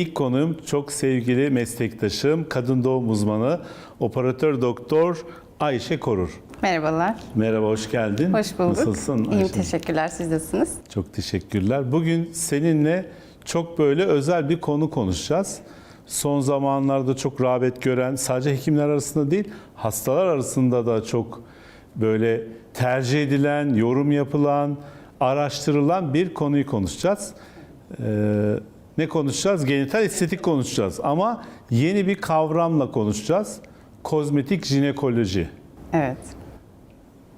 İlk konuğum çok sevgili meslektaşım, kadın doğum uzmanı, operatör doktor Ayşe Korur. Merhabalar. Merhaba, hoş geldin. Hoş bulduk. Nasılsın İyiyim, Ayşe? teşekkürler. Siz nasılsınız? Çok teşekkürler. Bugün seninle çok böyle özel bir konu konuşacağız. Son zamanlarda çok rağbet gören, sadece hekimler arasında değil, hastalar arasında da çok böyle tercih edilen, yorum yapılan, araştırılan bir konuyu konuşacağız. Ee, ne konuşacağız? Genital estetik konuşacağız ama yeni bir kavramla konuşacağız. Kozmetik jinekoloji. Evet.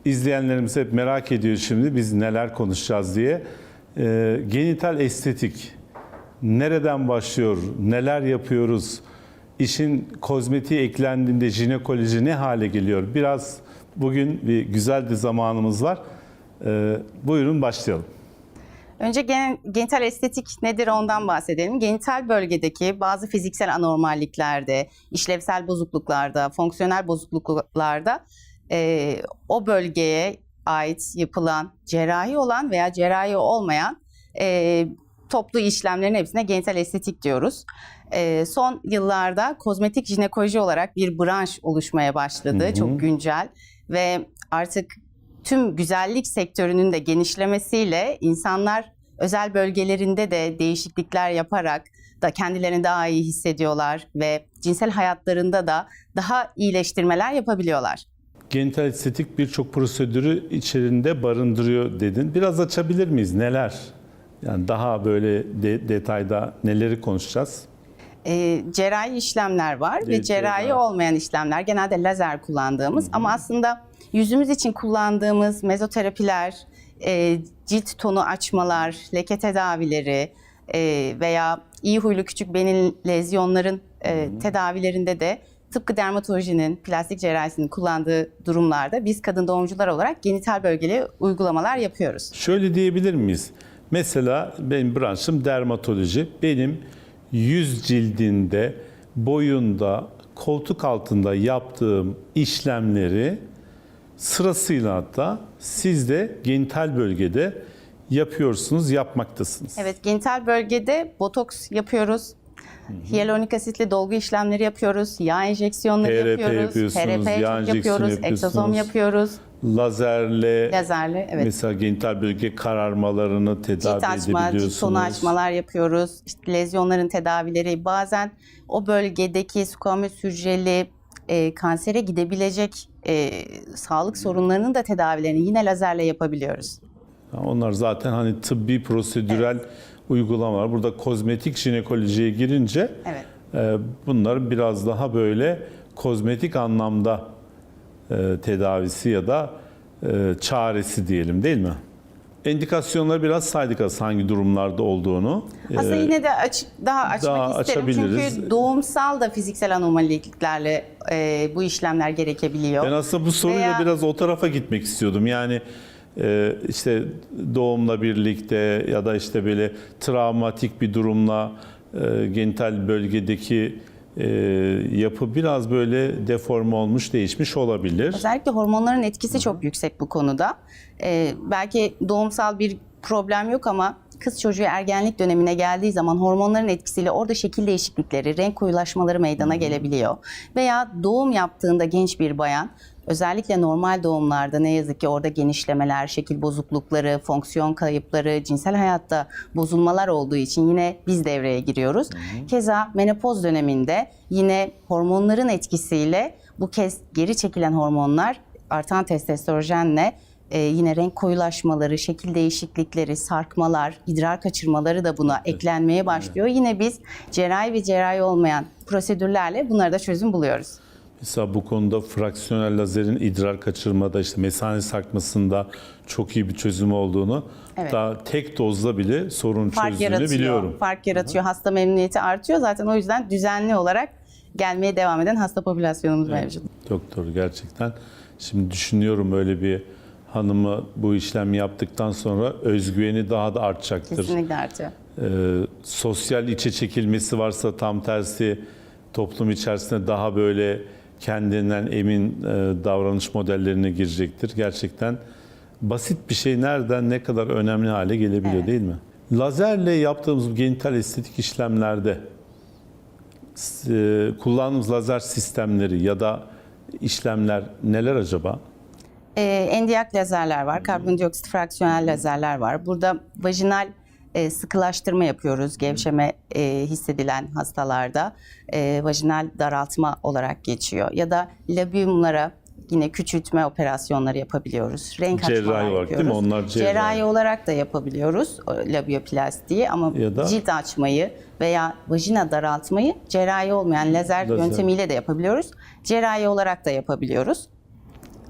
İzleyenlerimiz hep merak ediyor şimdi biz neler konuşacağız diye. Ee, genital estetik nereden başlıyor, neler yapıyoruz, işin kozmetiği eklendiğinde jinekoloji ne hale geliyor? Biraz bugün bir güzel bir zamanımız var. Ee, buyurun başlayalım. Önce gen- genital estetik nedir ondan bahsedelim. Genital bölgedeki bazı fiziksel anormalliklerde, işlevsel bozukluklarda, fonksiyonel bozukluklarda e, o bölgeye ait yapılan cerrahi olan veya cerrahi olmayan e, toplu işlemlerin hepsine genital estetik diyoruz. E, son yıllarda kozmetik jinekoloji olarak bir branş oluşmaya başladı. Hı hı. Çok güncel ve artık tüm güzellik sektörünün de genişlemesiyle insanlar özel bölgelerinde de değişiklikler yaparak da kendilerini daha iyi hissediyorlar ve cinsel hayatlarında da daha iyileştirmeler yapabiliyorlar. Genital estetik birçok prosedürü içerisinde barındırıyor dedin. Biraz açabilir miyiz? Neler? Yani daha böyle de- detayda neleri konuşacağız? E, cerrahi işlemler var Ce- ve cerrahi cerrahi. olmayan işlemler genelde lazer kullandığımız ama aslında yüzümüz için kullandığımız mezoterapiler, e, cilt tonu açmalar, leke tedavileri e, veya iyi huylu küçük beyin lezyonların e, tedavilerinde de tıpkı dermatolojinin, plastik cerrahisinin kullandığı durumlarda biz kadın doğumcular olarak genital bölgeli uygulamalar yapıyoruz. Şöyle diyebilir miyiz? Mesela benim branşım dermatoloji. Benim yüz cildinde, boyunda, koltuk altında yaptığım işlemleri sırasıyla hatta siz de genital bölgede yapıyorsunuz, yapmaktasınız. Evet, genital bölgede botoks yapıyoruz. Hyaluronik asitli dolgu işlemleri yapıyoruz. Yağ enjeksiyonları PRP yapıyoruz. yapıyorsunuz, PRP yağ çok enjeksiyonu yapıyoruz. Egzozom yapıyoruz. Lazerle Lazerle evet. mesela genital bölge kararmalarını tedavi Cilt açma, cilt edebiliyorsunuz. tonu açmalar yapıyoruz. İşte lezyonların tedavileri. Bazen o bölgedeki squamous hücreli e, kansere gidebilecek e, sağlık sorunlarının da tedavilerini yine lazerle yapabiliyoruz. Onlar zaten hani tıbbi prosedürel uygulamalar. Burada kozmetik jinekolojiye girince Evet. e, bunlar biraz daha böyle kozmetik anlamda e, tedavisi ya da e, çaresi diyelim değil mi? Endikasyonları biraz saydık aslında hangi durumlarda olduğunu. Aslında E, yine de açık, daha açmak daha isterim. açabiliriz. Çünkü doğumsal da fiziksel anomaliliklerle e, bu işlemler gerekebiliyor. Ben aslında bu soruyla Veya- biraz o tarafa gitmek istiyordum. Yani e, işte doğumla birlikte ya da işte böyle travmatik bir durumla e, genital bölgedeki e, yapı biraz böyle deforme olmuş, değişmiş olabilir. Özellikle hormonların etkisi çok yüksek bu konuda. Ee, belki doğumsal bir problem yok ama kız çocuğu ergenlik dönemine geldiği zaman hormonların etkisiyle orada şekil değişiklikleri, renk koyulaşmaları meydana gelebiliyor. Veya doğum yaptığında genç bir bayan özellikle normal doğumlarda ne yazık ki orada genişlemeler, şekil bozuklukları, fonksiyon kayıpları, cinsel hayatta bozulmalar olduğu için yine biz devreye giriyoruz. Keza menopoz döneminde yine hormonların etkisiyle bu kez geri çekilen hormonlar artan testosteronle e, yine renk koyulaşmaları, şekil değişiklikleri, sarkmalar, idrar kaçırmaları da buna eklenmeye başlıyor. Yine biz cerrahi ve cerrahi olmayan prosedürlerle bunlara da çözüm buluyoruz. Mesela bu konuda fraksiyonel lazerin idrar kaçırmada işte mesane sarkmasında çok iyi bir çözüm olduğunu Evet. daha tek dozda bile sorun Fark çözdüğünü yaratıyor. biliyorum. Fark yaratıyor. Hasta memnuniyeti artıyor. Zaten o yüzden düzenli olarak gelmeye devam eden hasta popülasyonumuz mevcut. Doktor gerçekten şimdi düşünüyorum öyle bir hanımı bu işlem yaptıktan sonra özgüveni daha da artacaktır. Kesinlikle artıyor. Ee, sosyal içe çekilmesi varsa tam tersi toplum içerisinde daha böyle kendinden emin e, davranış modellerine girecektir. Gerçekten basit bir şey nereden ne kadar önemli hale gelebiliyor Evet. değil mi? Lazerle yaptığımız genital estetik işlemlerde e, kullandığımız lazer sistemleri ya da işlemler neler acaba? E, endiyak lazerler var, karbondioksit fraksiyonel lazerler var. Burada vajinal e, sıkılaştırma yapıyoruz gevşeme e, hissedilen hastalarda. E, vajinal daraltma olarak geçiyor. Ya da labiumlara yine küçültme operasyonları yapabiliyoruz. Renk Cerrahi açmalar olarak değil mi? yapıyoruz. Onlar cerrahi. olarak da yapabiliyoruz o labioplastiği ama Ya da- cilt açmayı veya vajina daraltmayı cerrahi olmayan lazer, Lazer. yöntemiyle de yapabiliyoruz. Cerrahi olarak da yapabiliyoruz.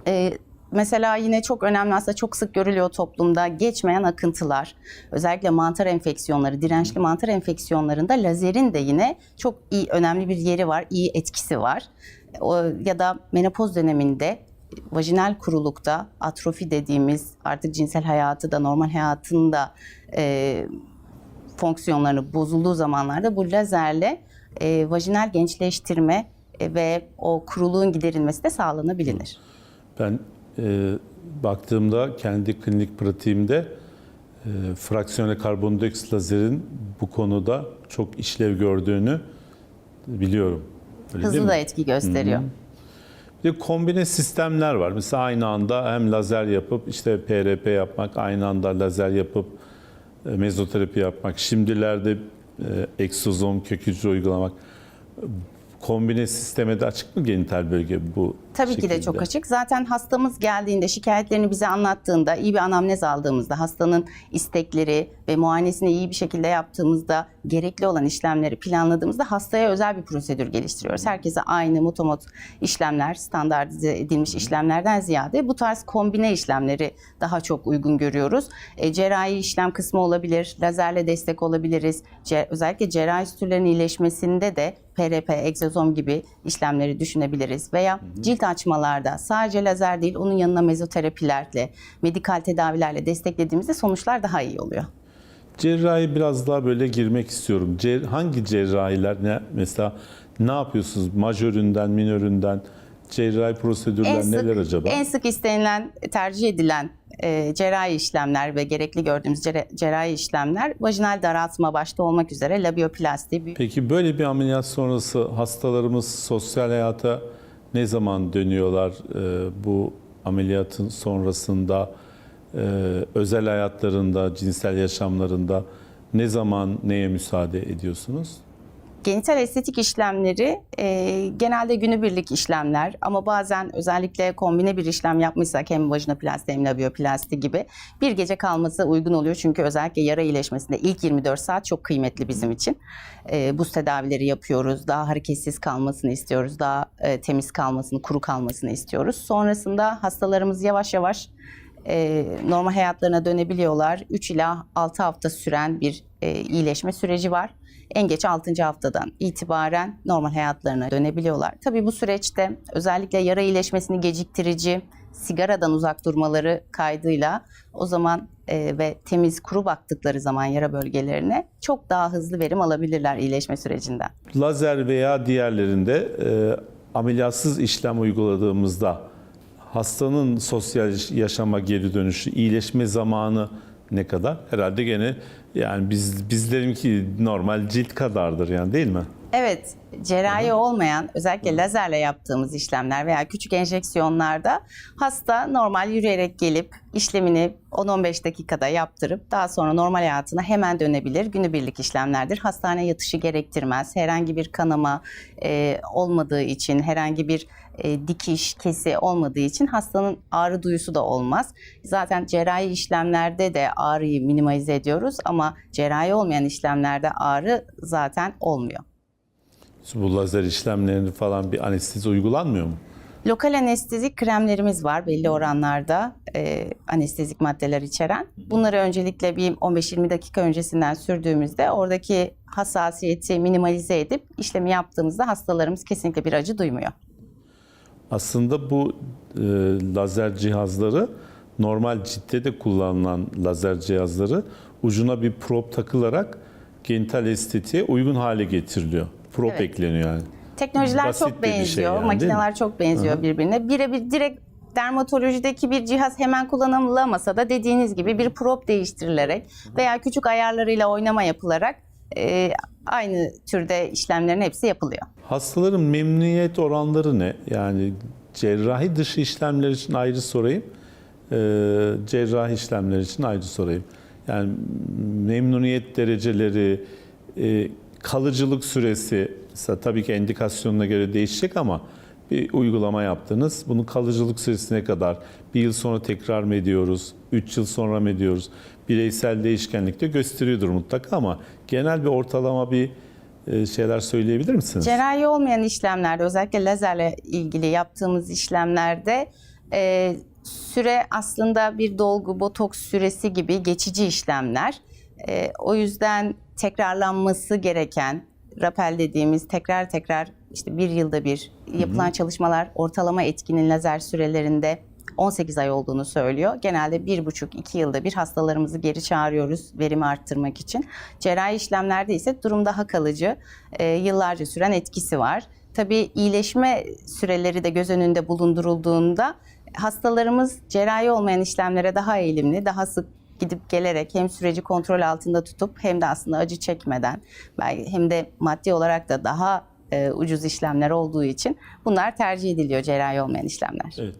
Ee, mesela yine çok önemli aslında çok sık görülüyor toplumda geçmeyen akıntılar. Özellikle mantar enfeksiyonları, dirençli mantar enfeksiyonlarında lazerin de yine çok iyi önemli bir yeri var, iyi etkisi var. O, ya da menopoz döneminde vajinal kurulukta atrofi dediğimiz artık cinsel hayatı da normal hayatın da e, fonksiyonlarını bozulduğu zamanlarda bu lazerle e, vajinal gençleştirme e, ve o kuruluğun giderilmesi de sağlanabilir. Ben e, baktığımda kendi klinik pratiğimde e, fraksiyonel karbondioksit lazerin bu konuda çok işlev gördüğünü biliyorum. Öyle Hızlı da etki gösteriyor. Bir de kombine sistemler var. Mesela aynı anda hem lazer yapıp işte PRP yapmak, aynı anda lazer yapıp e, mezoterapi yapmak, şimdilerde e, egzozom kök hücre uygulamak. Kombine sisteme de açık mı genital bölge bu Tabii ki de şekilde? çok açık. Zaten hastamız geldiğinde, şikayetlerini bize anlattığında, iyi bir anamnez aldığımızda, hastanın istekleri ve muayenesini iyi bir şekilde yaptığımızda, gerekli olan işlemleri planladığımızda hastaya özel bir prosedür geliştiriyoruz. Herkese aynı mutomot işlemler, standartize edilmiş işlemlerden ziyade bu tarz kombine işlemleri daha çok uygun görüyoruz. E, cerrahi işlem kısmı olabilir, lazerle destek olabiliriz. Ce- özellikle cerrahi sütürlerin iyileşmesinde de PRP, egzozom gibi işlemleri düşünebiliriz. Veya cilt açmalarda sadece lazer değil, onun yanına mezoterapilerle, medikal tedavilerle desteklediğimizde sonuçlar daha iyi oluyor. Cerrahi biraz daha böyle girmek istiyorum. Cer- hangi cerrahiler ne mesela ne yapıyorsunuz? Majöründen, minöründen cerrahi prosedürler neler acaba? En sık istenilen, tercih edilen e, cerrahi işlemler ve gerekli gördüğümüz cere- cerrahi işlemler vajinal daraltma başta olmak üzere labioplasti, büyük Peki böyle bir ameliyat sonrası hastalarımız sosyal hayata ne zaman dönüyorlar? Ee, bu ameliyatın sonrasında e, özel hayatlarında, cinsel yaşamlarında ne zaman neye müsaade ediyorsunuz? Genital estetik işlemleri e, genelde günübirlik işlemler ama bazen özellikle kombine bir işlem yapmışsak hem vajinoplasti hem labioplasti gibi bir gece kalması uygun oluyor. Çünkü özellikle yara iyileşmesinde ilk 24 saat çok kıymetli bizim için. E, buz tedavileri yapıyoruz. Daha hareketsiz kalmasını istiyoruz. Daha e, temiz kalmasını, kuru kalmasını istiyoruz. Sonrasında hastalarımız yavaş yavaş e, normal hayatlarına dönebiliyorlar. 3 ila 6 hafta süren bir e, iyileşme süreci var. En geç 6. haftadan itibaren normal hayatlarına dönebiliyorlar. Tabii bu süreçte özellikle yara iyileşmesini geciktirici, sigaradan uzak durmaları kaydıyla o zaman e, ve temiz kuru baktıkları zaman yara bölgelerine çok daha hızlı verim alabilirler iyileşme sürecinden. Lazer veya diğerlerinde e, ameliyatsız işlem uyguladığımızda hastanın sosyal yaşama geri dönüşü, iyileşme zamanı ne kadar? Herhalde gene yani biz bizlerinki normal cilt kadardır yani değil mi? Evet, cerrahi olmayan özellikle lazerle yaptığımız işlemler veya küçük enjeksiyonlarda hasta normal yürüyerek gelip işlemini 10-15 dakikada yaptırıp daha sonra normal hayatına hemen dönebilir. Günübirlik işlemlerdir. Hastane yatışı gerektirmez. Herhangi bir kanama e, olmadığı için, herhangi bir e, dikiş, kesi olmadığı için hastanın ağrı duyusu da olmaz. Zaten cerrahi işlemlerde de ağrıyı minimize ediyoruz ama cerrahi olmayan işlemlerde ağrı zaten olmuyor. Bu lazer işlemlerini falan bir anestezi uygulanmıyor mu? Lokal anestezik kremlerimiz var belli oranlarda e, anestezik maddeler içeren. Bunları öncelikle bir 15-20 dakika öncesinden sürdüğümüzde oradaki hassasiyeti minimalize edip işlemi yaptığımızda hastalarımız kesinlikle bir acı duymuyor. Aslında bu e, lazer cihazları normal ciltte de kullanılan lazer cihazları ucuna bir prop takılarak genital estetiğe uygun hale getiriliyor. Prop Evet. ekleniyor yani. Teknolojiler Basit çok şey benziyor, yani, değil mi? makineler çok benziyor birbirine. Birebir direkt dermatolojideki bir cihaz hemen kullanılamasa da dediğiniz gibi bir prop değiştirilerek veya küçük ayarlarıyla oynama yapılarak e, aynı türde işlemlerin hepsi yapılıyor. Hastaların memnuniyet oranları ne? Yani cerrahi dışı işlemler için ayrı sorayım. Ee, cerrahi işlemler için ayrı sorayım. Yani memnuniyet dereceleri, e, kalıcılık süresi, mesela tabii ki endikasyonuna göre değişecek ama bir uygulama yaptınız. Bunun kalıcılık süresi ne kadar? Bir yıl sonra tekrar mı ediyoruz? Üç yıl sonra mı ediyoruz? Bireysel değişkenlik de gösteriyordur mutlaka ama genel bir ortalama bir e, şeyler söyleyebilir misiniz? Cerrahi olmayan işlemlerde özellikle lazerle ilgili yaptığımız işlemlerde e, süre aslında bir dolgu, botoks süresi gibi geçici işlemler. E, o yüzden tekrarlanması gereken rapel dediğimiz tekrar tekrar işte bir yılda bir yapılan çalışmalar ortalama etkinin lazer sürelerinde 18 ay olduğunu söylüyor. Genelde 1,5-2 yılda bir hastalarımızı geri çağırıyoruz verimi arttırmak için. Cerrahi işlemlerde ise durum daha kalıcı, e, yıllarca süren etkisi var. Tabii iyileşme süreleri de göz önünde bulundurulduğunda hastalarımız cerrahi olmayan işlemlere daha eğilimli, daha sık gidip gelerek hem süreci kontrol altında tutup hem de aslında acı çekmeden hem de maddi olarak da daha e, ucuz işlemler olduğu için bunlar tercih ediliyor cerrahi olmayan işlemler. Evet.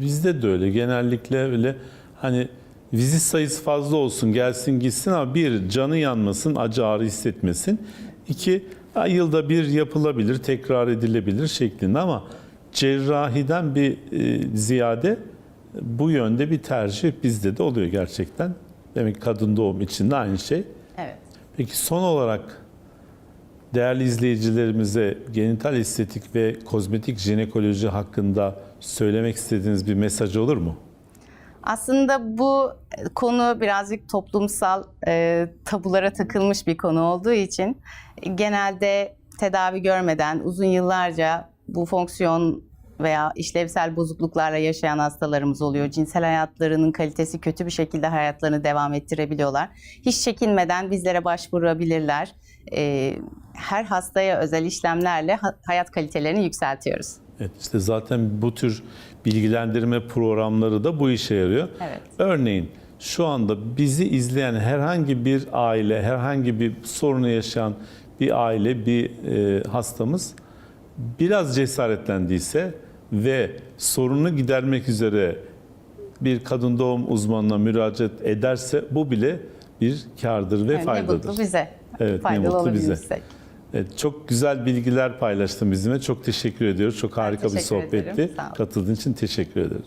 Bizde de öyle. Genellikle öyle hani vizit sayısı fazla olsun, gelsin gitsin ama bir canı yanmasın, acı ağrı hissetmesin. İki yılda bir yapılabilir, tekrar edilebilir şeklinde ama cerrahiden bir e, ziyade bu yönde bir tercih bizde de oluyor gerçekten. Demek ki kadın doğum için de aynı şey. Evet. Peki son olarak değerli izleyicilerimize genital estetik ve kozmetik jinekoloji hakkında söylemek istediğiniz bir mesaj olur mu? Aslında bu konu birazcık toplumsal e, tabulara takılmış bir konu olduğu için genelde tedavi görmeden uzun yıllarca bu fonksiyon veya işlevsel bozukluklarla yaşayan hastalarımız oluyor. Cinsel hayatlarının kalitesi kötü bir şekilde hayatlarını devam ettirebiliyorlar. Hiç çekinmeden bizlere başvurabilirler. E, her hastaya özel işlemlerle ha- hayat kalitelerini yükseltiyoruz. Evet işte zaten bu tür bilgilendirme programları da bu işe yarıyor. Evet. Örneğin şu anda bizi izleyen herhangi bir aile, herhangi bir sorunu yaşayan bir aile, bir e, hastamız biraz cesaretlendiyse ve sorunu gidermek üzere bir kadın doğum uzmanına müracaat ederse bu bile bir kardır ve Yani ne faydadır. mutlu bize. Evet, ne Faydalı mutlu bize. Evet, çok güzel bilgiler paylaştın bizimle. Çok teşekkür ediyoruz. Çok harika bir sohbetti. Katıldığın için teşekkür ederim.